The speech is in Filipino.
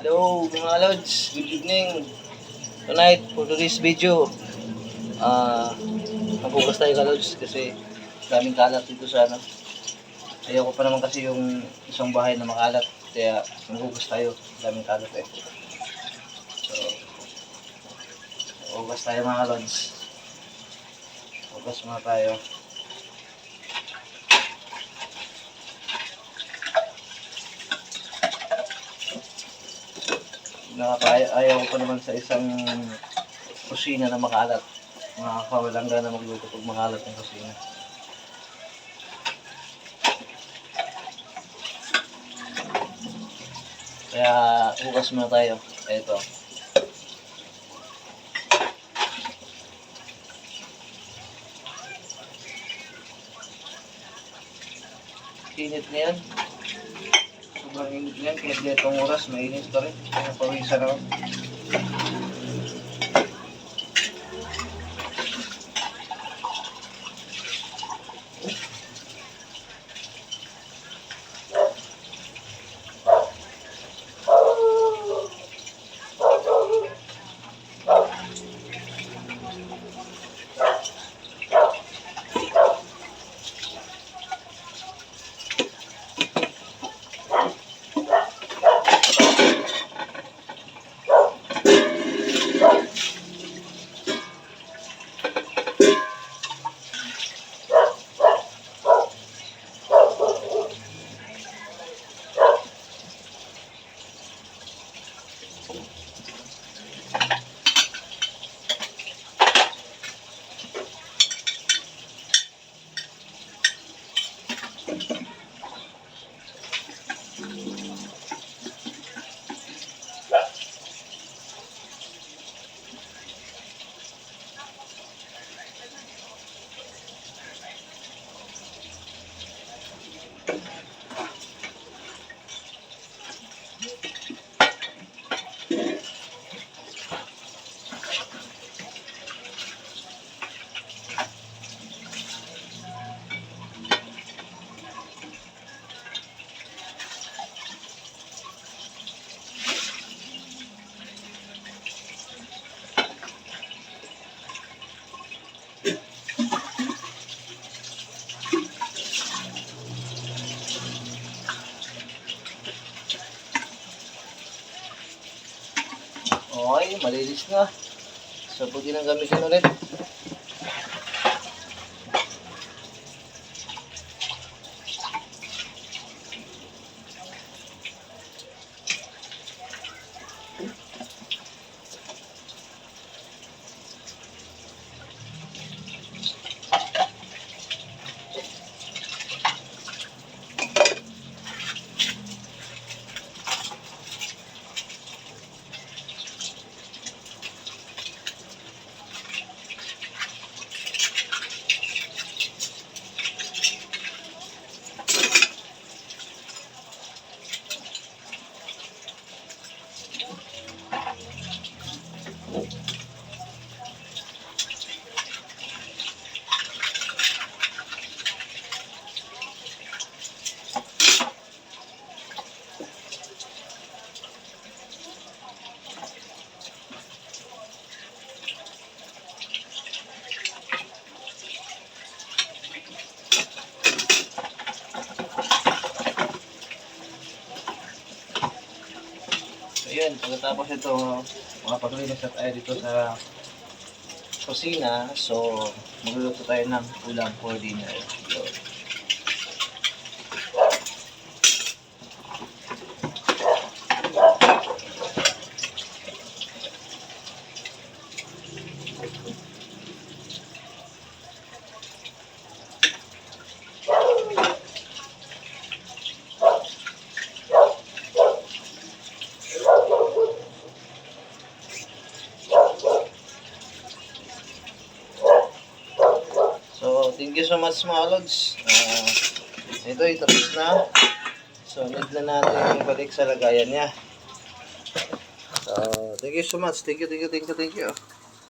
Hello mga lods, good evening. Tonight, for today's video, ah, maghugas tayo ka lods kasi daming kalat dito sa ano. Ayaw ko pa naman kasi yung isang bahay na makalat. Kaya maghugas tayo, daming kalat eh. So, hugas tayo mga lods. Hugas muna tayo. Nakakaya, ayaw ko pa naman sa isang kusina na makalat. Makakawalang gana magluto pag makalat ng kusina. Kaya hugas muna tayo. Ito. Init na yan. Sobrang init na yan. Kahit ditong oras, mainit pa rin. Kaya pawisan ako. Okay, malinis na. So, pwede nang gamitin ulit. Yun. Pagkatapos ito, makapag-linis na tayo dito sa kusina. So, magluluto tayo ng ulam for dinner. So, So, thank you so much mga lods. Ah, ito, itapos na. So, need na natin balik sa lagayan niya. So, thank you so much. Thank you, thank you, thank you, thank you.